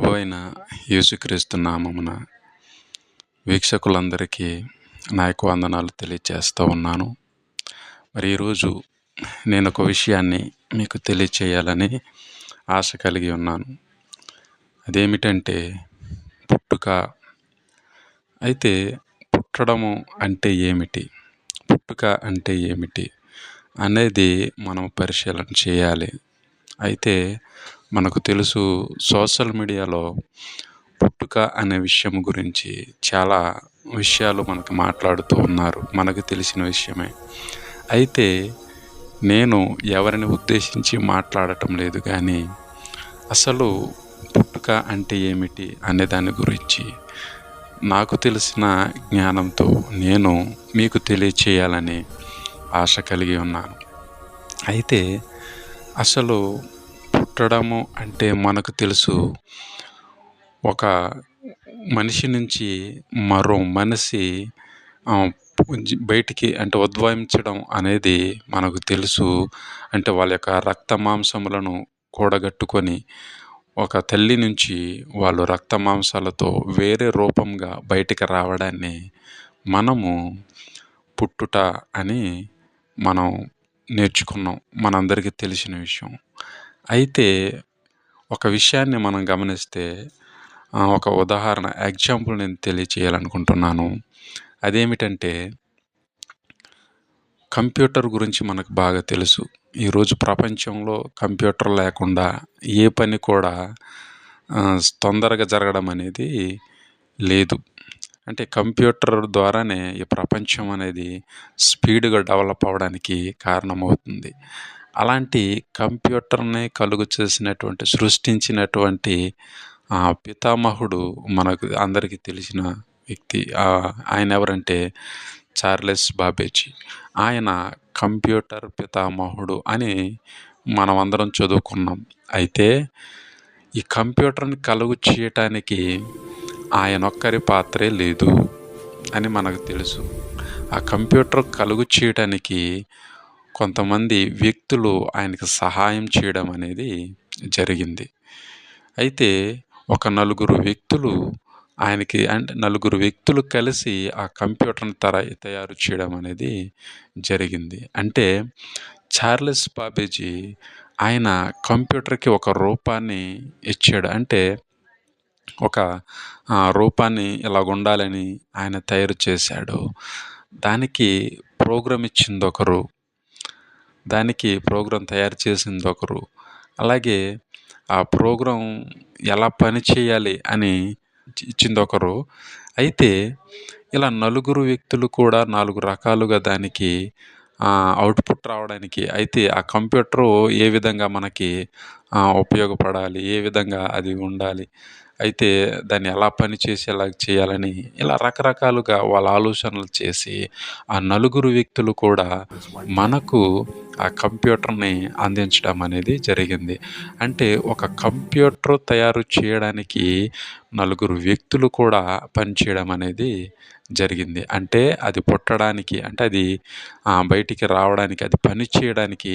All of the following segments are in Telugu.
ప్రభు అయిన యేసుక్రీస్తు నామమున వీక్షకులందరికీ నా యొక్క వందనాలు తెలియజేస్తూ ఉన్నాను. మరి ఈరోజు నేను ఒక విషయాన్ని మీకు తెలియచేయాలని ఆశ కలిగి ఉన్నాను. అదేమిటంటే పుట్టుక. అయితే పుట్టడము అంటే ఏమిటి? పుట్టుక అంటే ఏమిటి? అనేది మనం పరిశీలన చేయాలి. అయితే మనకు తెలుసు సోషల్ మీడియాలో పుట్టుక అనే విషయం గురించి చాలా విషయాలు మనకు మాట్లాడుతూ ఉన్నారు. మనకు తెలిసిన విషయమే. అయితే నేను ఎవరిని ఉద్దేశించి మాట్లాడటం లేదు కానీ అసలు పుట్టుక అంటే ఏమిటి అనే దాని గురించి నాకు తెలిసిన జ్ఞానంతో నేను మీకు తెలియచేయాలని ఆశ కలిగి ఉన్నాను. అయితే అసలు పుట్టడము అంటే మనకు తెలుసు. ఒక మనిషి నుంచి మరో మనిషి బయటికి అంటే ఉద్భవించడం అనేది మనకు తెలుసు. అంటే వాళ్ళ యొక్క రక్త మాంసములను కూడగట్టుకొని ఒక తల్లి నుంచి వాళ్ళు రక్త మాంసాలతో వేరే రూపంగా బయటికి రావడాన్ని మనము పుట్టుట అని మనం నేర్చుకున్నాం. మనందరికీ తెలిసిన విషయం. అయితే ఒక విషయాన్ని మనం గమనిస్తే ఒక ఉదాహరణ ఎగ్జాంపుల్ నేను తెలియచేయాలనుకుంటున్నాను. అదేమిటంటే కంప్యూటర్ గురించి మనకు బాగా తెలుసు. ఈరోజు ప్రపంచంలో కంప్యూటర్ లేకుండా ఏ పని కూడా తొందరగా జరగడం అనేది లేదు. అంటే కంప్యూటర్ ద్వారానే ఈ ప్రపంచం అనేది స్పీడ్గా డెవలప్ అవ్వడానికి కారణమవుతుంది. అలాంటి కంప్యూటర్ని కలుగు చేసినటువంటి సృష్టించినటువంటి ఆ పితామహుడు మనకు అందరికీ తెలిసిన వ్యక్తి. ఆయన ఎవరంటే చార్లెస్ బాబేజీ. ఆయన కంప్యూటర్ పితామహుడు అని మనం అందరం చదువుకున్నాం. అయితే ఈ కంప్యూటర్ని కలుగు చేయటానికి ఆయన ఒక్కరి పాత్రే లేదు అని మనకు తెలుసు. ఆ కంప్యూటర్ కలుగు చేయటానికి కొంతమంది వ్యక్తులు ఆయనకు సహాయం చేయడం అనేది జరిగింది. అయితే ఒక నలుగురు వ్యక్తులు ఆయనకి అంటే నలుగురు వ్యక్తులు కలిసి ఆ కంప్యూటర్ని తర తయారు చేయడం అనేది జరిగింది. అంటే చార్లెస్ బాబేజీ ఆయన కంప్యూటర్కి ఒక రూపాన్ని ఇచ్చాడు. అంటే ఒక రూపాన్ని ఇలా ఉండాలని ఆయన తయారు చేశాడు. దానికి ప్రోగ్రామ్ ఇచ్చింది ఒకరు దానికి ప్రోగ్రాం తయారు చేసింది ఒకరు. అలాగే ఆ ప్రోగ్రాం ఎలా పని చేయాలి అని ఇచ్చింది ఒకరు. అయితే ఇలా నలుగురు వ్యక్తులు కూడా నాలుగు రకాలుగా దానికి అవుట్పుట్ రావడానికి. అయితే ఆ కంప్యూటరు ఏ విధంగా మనకి ఉపయోగపడాలి ఏ విధంగా అది ఉండాలి అయితే దాన్ని ఎలా పనిచేసేలా చేయాలని ఇలా రకరకాలుగా వాళ్ళ ఆలోచనలు చేసి ఆ నలుగురు వ్యక్తులు కూడా మనకు ఆ కంప్యూటర్ని అందించడం అనేది జరిగింది. అంటే ఒక కంప్యూటర్ తయారు చేయడానికి నలుగురు వ్యక్తులు కూడా పనిచేయడం అనేది జరిగింది. అంటే అది పుట్టడానికి అంటే అది బయటికి రావడానికి అది పని చేయడానికి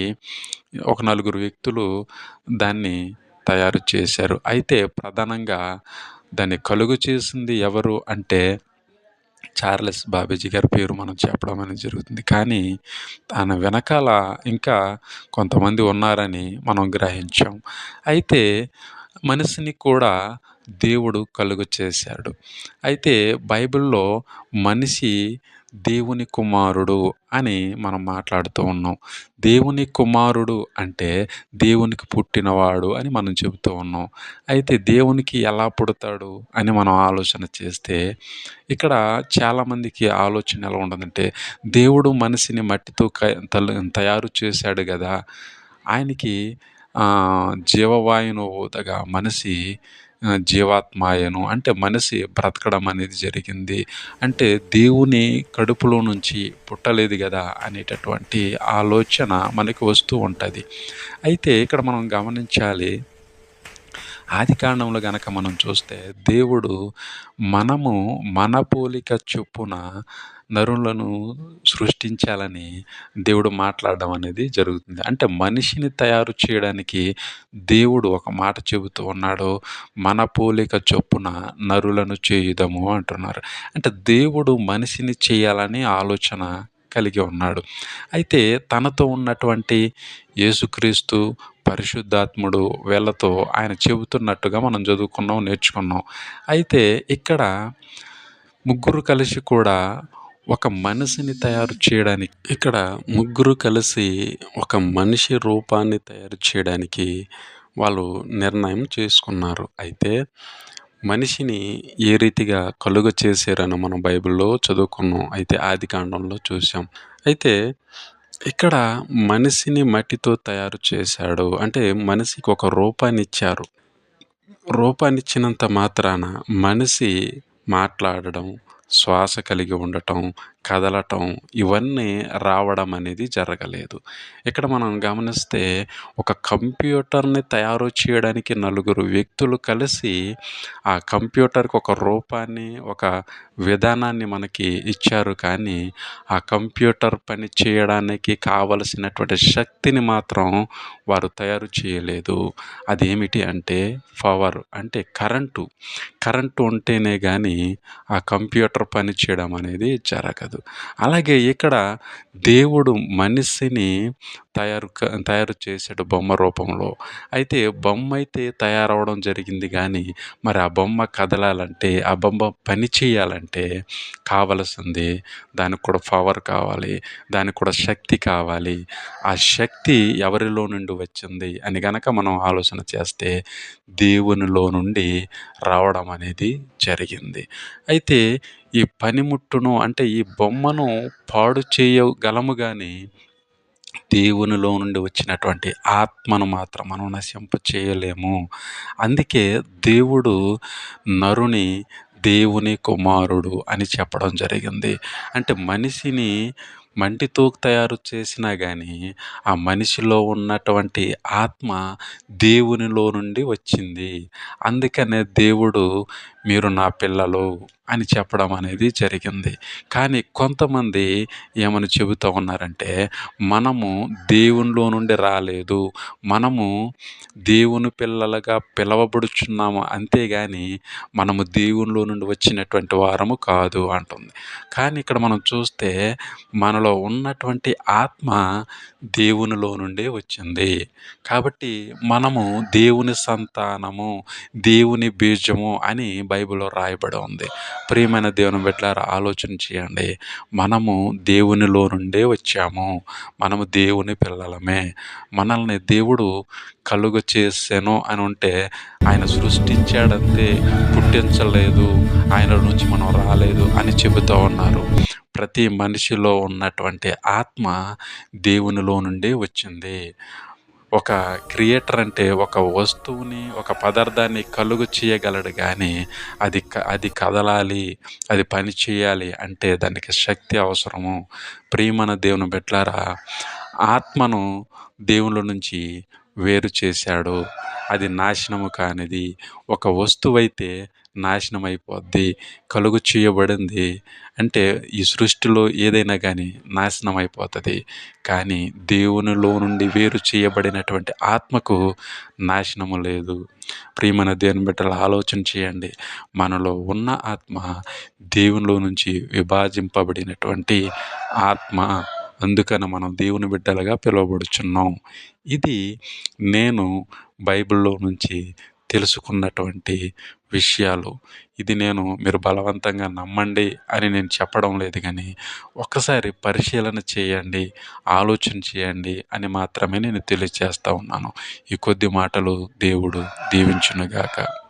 ఒక నలుగురు వ్యక్తులు దాన్ని తయారు చేశారు. అయితే ప్రధానంగా దాన్ని కలుగు చేసింది ఎవరు అంటే చార్లెస్ బాబేజీ గారి పేరు మనం చెప్పడం అనేది జరుగుతుంది. కానీ తన వెనకాల ఇంకా కొంతమంది ఉన్నారని మనం గ్రహించాం. అయితే మనిషిని కూడా దేవుడు కలుగు చేశాడు అయితే బైబిల్లో మనిషి దేవుని కుమారుడు అని మనం మాట్లాడుతూ ఉన్నాం. దేవుని కుమారుడు అంటే దేవునికి పుట్టినవాడు అని మనం చెబుతూ ఉన్నాం. అయితే దేవునికి ఎలా పుడతాడు అని మనం ఆలోచన చేస్తే ఇక్కడ చాలామందికి ఆలోచన ఎలా ఉండదంటే దేవుడు మనిషిని మట్టితో క- తయారు చేశాడు కదా ఆయనకి జీవవాయును ఊదగా మనిషి జీవాత్మాయను అంటే మనిషి బ్రతకడం అనేది జరిగింది. అంటే దేవుని కడుపులో నుంచి పుట్టలేదు కదా అనేటటువంటి ఆలోచన మనకి వస్తూ ఉంటుంది. అయితే ఇక్కడ మనం గమనించాలి ఆది కాండంలో గనక మనం చూస్తే దేవుడు మనము మన పోలిక చొప్పున నరులను సృష్టించాలని దేవుడు మాట్లాడడం అనేది జరుగుతుంది. అంటే మనిషిని తయారు చేయడానికి దేవుడు ఒక మాట చెబుతూ ఉన్నాడు మన పోలిక చొప్పున నరులను చేయుదము అంటున్నారు. అంటే దేవుడు మనిషిని చేయాలని ఆలోచన కలిగి ఉన్నాడు. అయితే తనతో ఉన్నటువంటి యేసుక్రీస్తు పరిశుద్ధాత్ముడు వీళ్ళతో ఆయన చెబుతున్నట్టుగా మనం చదువుకున్నాం నేర్చుకున్నాం. అయితే ఇక్కడ ముగ్గురు కలిసి కూడా ఒక మనిషిని తయారు చేయడానికి ఇక్కడ ముగ్గురు కలిసి ఒక మనిషి రూపాన్ని తయారు చేయడానికి వాళ్ళు నిర్ణయం చేసుకున్నారు. అయితే మనిషిని ఏ రీతిగా కలుగ చేశారని మనం బైబిల్లో చదువుకున్నాం. అయితే ఆది కాండంలో చూసాం అయితే ఇక్కడ మనిషిని మట్టితో తయారు చేశాడు. అంటే మనిషికి ఒక రూపాన్ని ఇచ్చారు. రూపాన్ని ఇచ్చినంత మాత్రాన మనిషి మాట్లాడడం శ్వాస కలిగి ఉండటం కదలటం ఇవన్నీ రావడం అనేది జరగలేదు. ఇక్కడ మనం గమనిస్తే ఒక కంప్యూటర్ని తయారు చేయడానికి నలుగురు వ్యక్తులు కలిసి ఆ కంప్యూటర్కి ఒక రూపాన్ని ఒక విధానాన్ని మనకి ఇచ్చారు. కానీ ఆ కంప్యూటర్ పని చేయడానికి కావలసినటువంటి శక్తిని మాత్రం వారు తయారు చేయలేదు. అదేమిటి అంటే పవర్ అంటే కరెంటు. కరెంటు ఉంటేనే కానీ ఆ కంప్యూటర్ పని చేయడం అనేది జరగదు. అలాగే ఇక్కడ దేవుడు మనిషిని తయారు తయారు చేశాడు బొమ్మ రూపంలో. అయితే బొమ్మ అయితే తయారవడం జరిగింది కానీ మరి ఆ బొమ్మ కదలాలంటే ఆ బొమ్మ పని చేయాలంటే కావలసింది దానికి కూడా పవర్ కావాలి దానికి కూడా శక్తి కావాలి. ఆ శక్తి ఎవరిలో నుండి వచ్చింది అని గనక మనం ఆలోచన చేస్తే దేవునిలో నుండి రావడం అనేది జరిగింది. అయితే ఈ పనిముట్టును అంటే ఈ బొమ్మను పాడు చేయగలము కానీ దేవునిలో నుండి వచ్చినటువంటి ఆత్మను మాత్రం మనం నశింప చేయలేము. అందుకే దేవుడు నరుని దేవుని కుమారుడు అని చెప్పడం జరిగింది. అంటే మనిషిని మంటితో తయారు చేసినా కానీ ఆ మనిషిలో ఉన్నటువంటి ఆత్మ దేవునిలో నుండి వచ్చింది. అందుకనే దేవుడు మీరు నా పిల్లలు అని చెప్పడం అనేది జరిగింది. కానీ కొంతమంది ఏమని చెబుతూ ఉన్నారంటే మనము దేవునిలో నుండి రాలేదు మనము దేవుని పిల్లలుగా పిలవబడుచున్నాము అంతేగాని మనము దేవునిలో నుండి వచ్చినటువంటి వారము కాదు అంటుంది. కానీ ఇక్కడ మనం చూస్తే మనలో ఉన్నటువంటి ఆత్మ దేవునిలో నుండే వచ్చింది. కాబట్టి మనము దేవుని సంతానము దేవుని బీజము అని బైబిల్లో రాయబడి ఉంది. ప్రియమైన దేవుని బిడ్డలారా ఆలోచన చేయండి. మనము దేవునిలో నుండే వచ్చాము. మనము దేవుని పిల్లలమే. మనల్ని దేవుడు కలుగ చేసాను అని ఉంటే ఆయన సృష్టించాడంతే పుట్టించలేదు. ఆయన నుంచి మనం రాలేదు అని చెబుతూ ఉన్నారు. ప్రతి మనిషిలో ఉన్నటువంటి ఆత్మ దేవునిలో నుండి వచ్చింది. ఒక క్రియేటర్ అంటే ఒక వస్తువుని ఒక పదార్థాన్ని కలుగు చేయగలడు కానీ అది క- అది కదలాలి అది పని చేయాలి అంటే దానికి శక్తి అవసరము. ప్రియమన దేవుని బెట్లారా ఆత్మను దేవుళ్ళ నుంచి వేరు చేశాడు. అది నాశనము కానిది. ఒక వస్తువైతే నాశనం అయిపోద్ది కలుగు చేయబడింది అంటే ఈ సృష్టిలో ఏదైనా కానీ నాశనం అయిపోతుంది కానీ దేవునిలో నుండి వేరు చేయబడినటువంటి ఆత్మకు నాశనము లేదు. ప్రియమైన దేవుని బిడ్డల ఆలోచన చేయండి. మనలో ఉన్న ఆత్మ దేవునిలో నుంచి విభజింపబడినటువంటి ఆత్మ. అందుకని మనం దేవుని బిడ్డలుగా పిలువబడుచున్నాం. ఇది నేను బైబిల్లో నుంచి తెలుసుకున్నటువంటి విషయాలు. ఇది నేను మీరు బలవంతంగా నమ్మండి అని నేను చెప్పడం లేదు కానీ ఒక్కసారి పరిశీలన చేయండి ఆలోచన చేయండి అని మాత్రమే నేను తెలియజేస్తూ ఉన్నాను. ఈ కొద్ది మాటలు దేవుడు దీవించునుగాక.